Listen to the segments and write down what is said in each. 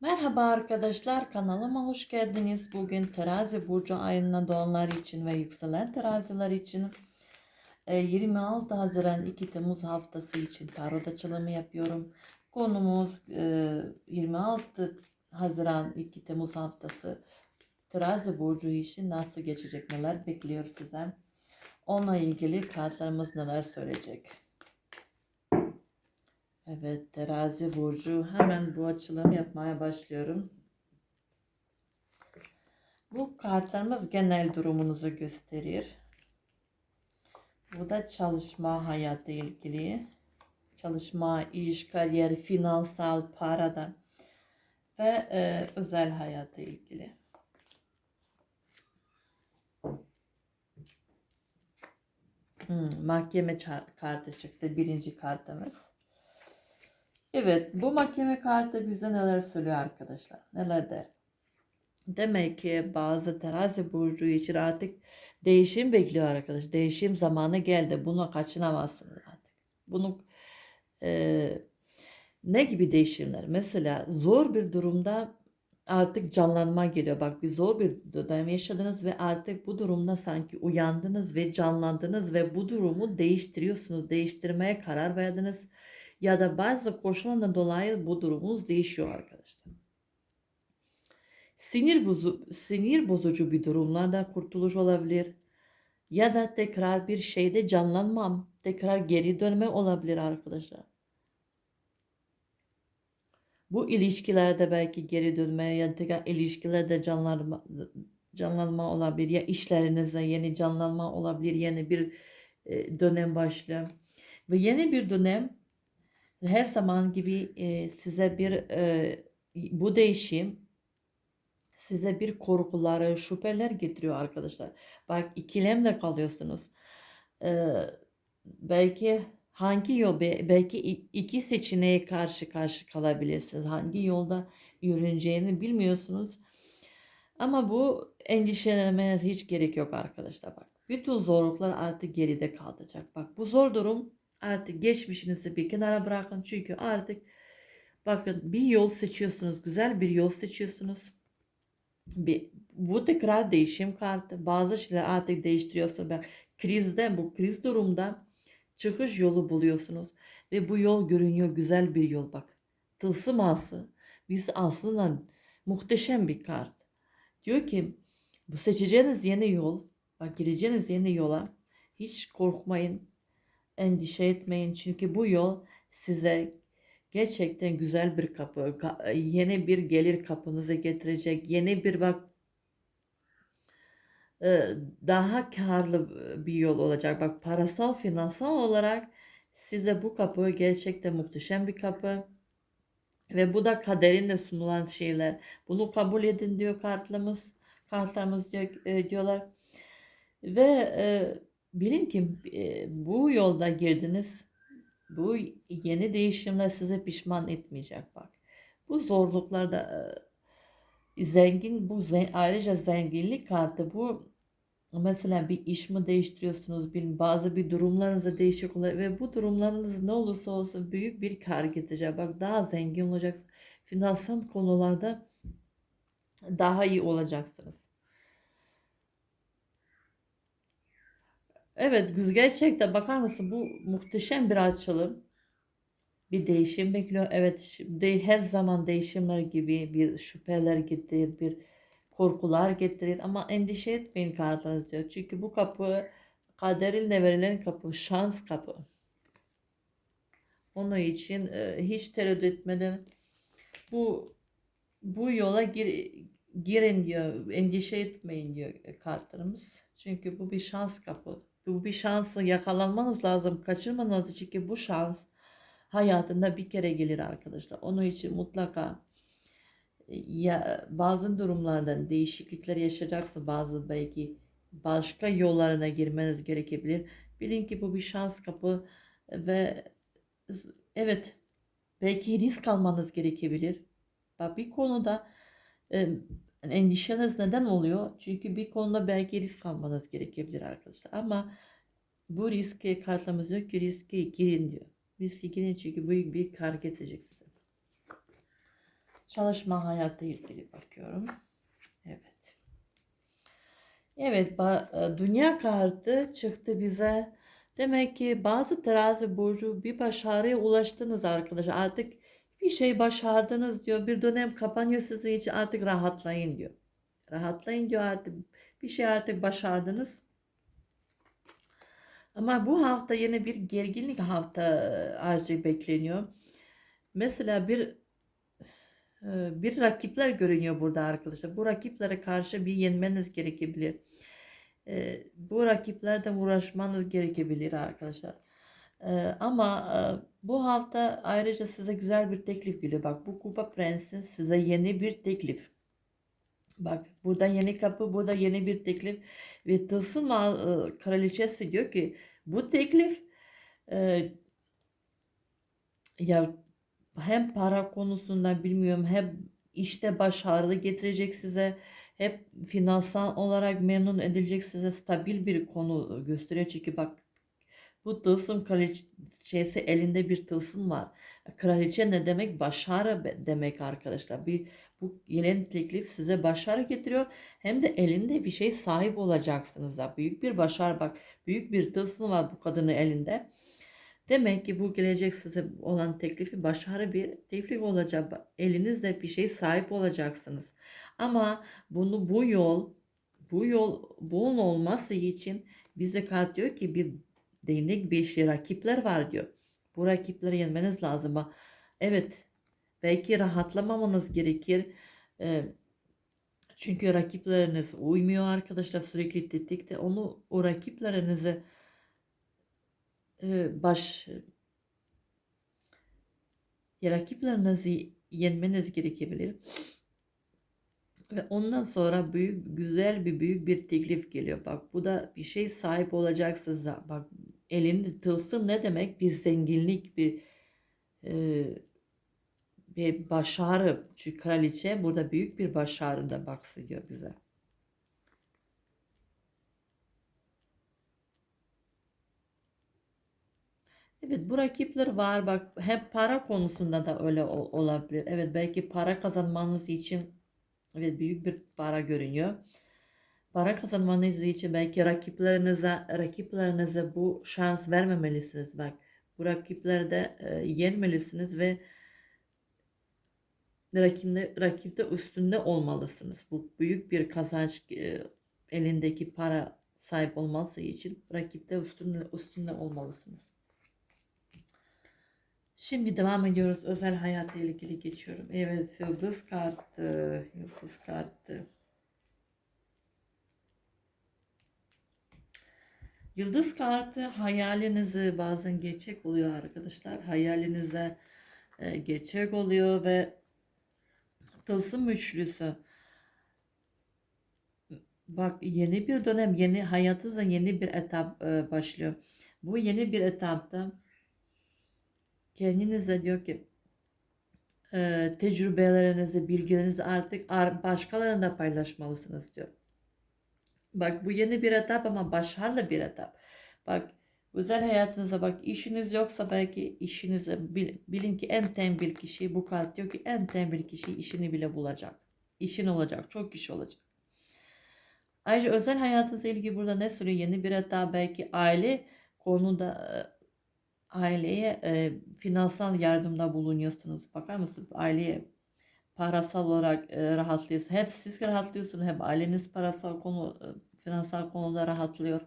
Merhaba arkadaşlar kanalıma hoş geldiniz. Bugün terazi burcu ayında doğanlar için ve yükselen teraziler için e, 26 Haziran 2 Temmuz haftası için tarot açılımı yapıyorum. Konumuz e, 26 Haziran 2 Temmuz haftası terazi burcu için nasıl geçecek neler bekliyor size. Onunla ilgili kartlarımız neler söyleyecek. Evet terazi burcu hemen bu açılım yapmaya başlıyorum. Bu kartlarımız genel durumunuzu gösterir. Bu da çalışma hayatı ilgili. Çalışma, iş, kariyer, finansal, parada ve e, özel hayatı ilgili. Hmm, mahkeme kartı çıktı. Birinci kartımız. Evet, bu mahkeme kartı bize neler söylüyor arkadaşlar? Neler der? Demek ki bazı terazi burcu için artık değişim bekliyor arkadaş. Değişim zamanı geldi. Bunu kaçınamazsınız artık. Bunu e, ne gibi değişimler? Mesela zor bir durumda artık canlanma geliyor. Bak bir zor bir dönem yaşadınız ve artık bu durumda sanki uyandınız ve canlandınız ve bu durumu değiştiriyorsunuz. Değiştirmeye karar verdiniz ya da bazı koşullardan dolayı bu durumunuz değişiyor arkadaşlar. Sinir, bozu, sinir bozucu bir durumlarda kurtuluş olabilir. Ya da tekrar bir şeyde canlanmam, tekrar geri dönme olabilir arkadaşlar. Bu ilişkilerde belki geri dönme ya tekrar ilişkilerde canlanma, canlanma olabilir. Ya işlerinizde yeni canlanma olabilir. Yeni bir e, dönem başlıyor. Ve yeni bir dönem her zaman gibi e, size bir e, bu değişim size bir korkuları, şüpheler getiriyor arkadaşlar. Bak ikilemde kalıyorsunuz. E, belki hangi yol, belki iki seçeneğe karşı karşı kalabilirsiniz. Hangi yolda yürüneceğini bilmiyorsunuz. Ama bu endişelenmeniz hiç gerek yok arkadaşlar bak. Bütün zorluklar artık geride kalacak. Bak bu zor durum Artık geçmişinizi bir kenara bırakın. Çünkü artık bakın bir yol seçiyorsunuz. Güzel bir yol seçiyorsunuz. Bir, bu tekrar değişim kartı. Bazı şeyler artık değiştiriyorsunuz. Bak, krizden bu kriz durumda çıkış yolu buluyorsunuz. Ve bu yol görünüyor güzel bir yol bak. Tılsım ası. Biz aslında muhteşem bir kart. Diyor ki bu seçeceğiniz yeni yol, bak gireceğiniz yeni yola hiç korkmayın endişe etmeyin çünkü bu yol size gerçekten güzel bir kapı, yeni bir gelir kapınıza getirecek, yeni bir bak e, daha karlı bir yol olacak. Bak parasal, finansal olarak size bu kapı gerçekten muhteşem bir kapı. Ve bu da kaderinde sunulan şeyler. Bunu kabul edin diyor kartlarımız. Kartlarımız diyor, e, diyorlar. Ve e, bilin ki e, bu yolda girdiniz. Bu yeni değişimler size pişman etmeyecek bak. Bu zorluklarda e, zengin bu ayrıca zenginlik kartı bu mesela bir iş mi değiştiriyorsunuz bilin bazı bir durumlarınızda değişik oluyor ve bu durumlarınız ne olursa olsun büyük bir kar getirecek. Bak daha zengin olacaksınız. Finansal konularda daha iyi olacaksınız. Evet gerçekten bakar mısın bu muhteşem bir açılım. Bir değişim bekliyor. Evet de, her zaman değişimler gibi bir şüpheler getirir, bir korkular getirir. Ama endişe etmeyin kartlarınız diyor. Çünkü bu kapı kaderinle verilen kapı, şans kapı. Onun için e, hiç tereddüt etmeden bu bu yola gir, girin diyor. Endişe etmeyin diyor kartlarımız. Çünkü bu bir şans kapı. Bu bir şansı yakalanmanız lazım. Kaçırmanız çünkü bu şans hayatında bir kere gelir arkadaşlar. Onun için mutlaka e, ya bazı durumlardan değişiklikler yaşayacaksın. Bazı belki başka yollarına girmeniz gerekebilir. Bilin ki bu bir şans kapı ve evet belki risk almanız gerekebilir. Bir konuda endişeniz neden oluyor? Çünkü bir konuda belki risk almanız gerekebilir arkadaşlar. Ama bu riske kartlamız yok ki riske girin diyor. Riske girin çünkü büyük bir kar getirecek size. Çalışma hayatı ilgili bakıyorum. Evet. Evet, e, dünya kartı çıktı bize. Demek ki bazı terazi burcu bir başarıya ulaştınız arkadaşlar. Artık bir şey başardınız diyor. Bir dönem kapanıyor sizin için artık rahatlayın diyor. Rahatlayın diyor artık. Bir şey artık başardınız. Ama bu hafta yine bir gerginlik hafta artık bekleniyor. Mesela bir e, bir rakipler görünüyor burada arkadaşlar. Bu rakiplere karşı bir yenmeniz gerekebilir. E, Bu rakiplerden uğraşmanız gerekebilir arkadaşlar. E, Ama e, bu hafta ayrıca size güzel bir teklif geliyor. Bak bu Kupa Prensi size yeni bir teklif. Bak burada yeni kapı, burada yeni bir teklif ve Tılsım e, Kraliçesi diyor ki bu teklif e, ya hem para konusunda bilmiyorum hem işte başarılı getirecek size hep finansal olarak memnun edilecek size stabil bir konu gösteriyor. Çünkü bak bu tılsım kraliçesi elinde bir tılsım var. Kraliçe ne demek? Başarı demek arkadaşlar. Bir bu yeni teklif size başarı getiriyor. Hem de elinde bir şey sahip olacaksınız da. Büyük bir başarı bak. Büyük bir tılsım var bu kadının elinde. Demek ki bu gelecek size olan teklifi başarı bir teklif olacak. Elinizde bir şey sahip olacaksınız. Ama bunu bu yol bu yol bunun olması için bize kart diyor ki bir değnek beşli rakipler var diyor. Bu rakipleri yenmeniz lazım. Evet belki rahatlamamanız gerekir. Ee, çünkü rakipleriniz uymuyor arkadaşlar sürekli tetikte. Onu o rakiplerinizi e, baş ya rakiplerinizi yenmeniz gerekebilir. Ve ondan sonra büyük güzel bir büyük bir teklif geliyor. Bak bu da bir şey sahip olacaksınız. Bak elinde tılsım ne demek? Bir zenginlik, bir e, bir başarı. Çünkü kraliçe burada büyük bir başarı da bahsediyor bize. Evet bu rakipler var bak hep para konusunda da öyle ol- olabilir. Evet belki para kazanmanız için evet büyük bir para görünüyor. Para kazanmanız için belki rakiplerinize rakiplerinize bu şans vermemelisiniz. Bak bu rakiplerde e, yenmelisiniz ve rakibde, rakipte üstünde olmalısınız. Bu büyük bir kazanç e, elindeki para sahip olması için rakipte üstünde, üstünde olmalısınız. Şimdi devam ediyoruz. Özel hayatla ilgili geçiyorum. Evet, yıldız kartı. Yıldız kartı. Yıldız kartı hayalinizi bazen gerçek oluyor arkadaşlar. Hayalinize e, gerçek oluyor ve tılsım üçlüsü. Bak yeni bir dönem, yeni hayatınızda yeni bir etap e, başlıyor. Bu yeni bir etapta kendinize diyor ki e, tecrübelerinizi, bilgilerinizi artık ar- başkalarına paylaşmalısınız diyor. Bak bu yeni bir etap ama başarılı bir etap. Bak özel hayatınıza bak işiniz yoksa belki işinize bil- bilin ki en tembel kişi bu kart diyor ki en tembel kişi işini bile bulacak. İşin olacak. Çok kişi olacak. Ayrıca özel hayatınızla ilgili burada ne söylüyor? Yeni bir etap belki aile konuda e, aileye e, finansal yardımda bulunuyorsunuz. Bakar mısın? Aileye parasal olarak e, rahatlıyorsunuz. Hem siz rahatlıyorsunuz hem aileniz parasal konu e, finansal konuda rahatlıyor.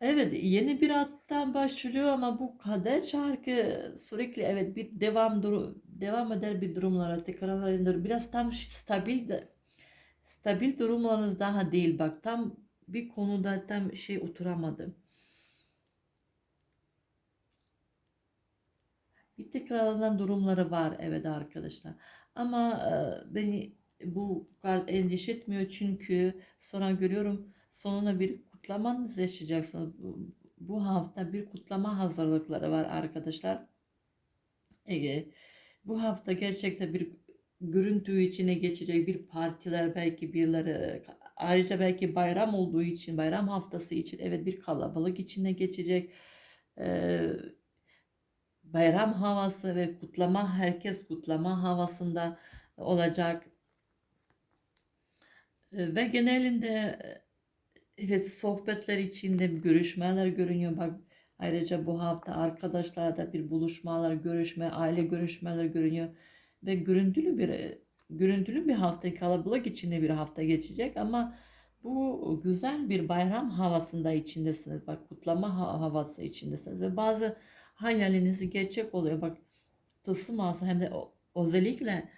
Evet, yeni bir hattan başlıyor ama bu kader çarkı sürekli evet bir devam duru devam eder bir durumlara tekrarlanır. Biraz tam stabil de stabil durumlarınız daha değil bak tam bir konuda tam şey oturamadı. Bir tekrarlanan durumları var evet arkadaşlar. Ama e, beni bu endişe etmiyor çünkü sonra görüyorum sonuna bir kutlamanız yaşayacaksınız. Bu, hafta bir kutlama hazırlıkları var arkadaşlar. E, bu hafta gerçekten bir görüntü içine geçecek bir partiler belki birileri ayrıca belki bayram olduğu için bayram haftası için evet bir kalabalık içine geçecek. Ee, bayram havası ve kutlama herkes kutlama havasında olacak. E, Ve genelinde evet sohbetler içinde görüşmeler görünüyor. Bak ayrıca bu hafta arkadaşlarla bir buluşmalar, görüşme, aile görüşmeler görünüyor ve görüntülü bir görüntülü bir hafta kalabalık içinde bir hafta geçecek ama bu güzel bir bayram havasında içindesiniz. Bak kutlama ha- havası içindesiniz ve bazı hayalinizi gerçek oluyor. Bak tılsım ağası hem de özellikle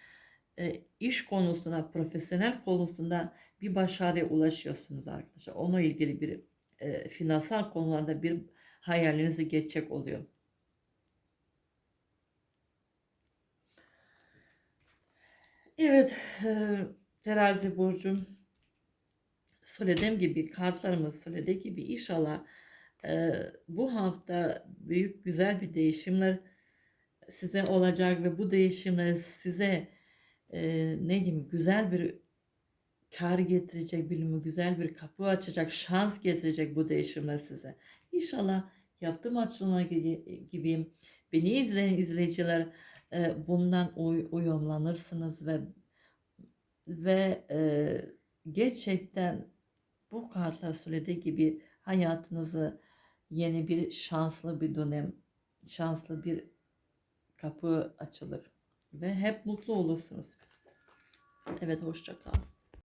e, iş konusunda, profesyonel konusunda bir başarıya ulaşıyorsunuz arkadaşlar. Onunla ilgili bir e, finansal konularda bir hayalinizi gerçek oluyor. Evet, e, terazi burcum söylediğim gibi kartlarımız söylediği gibi inşallah e, bu hafta büyük güzel bir değişimler size olacak ve bu değişimler size e, ne diyeyim güzel bir kar getirecek, bilimi güzel bir kapı açacak, şans getirecek bu değişimler size. İnşallah yaptığım açılımlar gibi, beni izleyen izleyiciler e, bundan uy- uyumlanırsınız ve ve e, gerçekten bu kartlar söylediği gibi hayatınızı yeni bir şanslı bir dönem, şanslı bir kapı açılır ve hep mutlu olursunuz. Evet, hoşça kalın.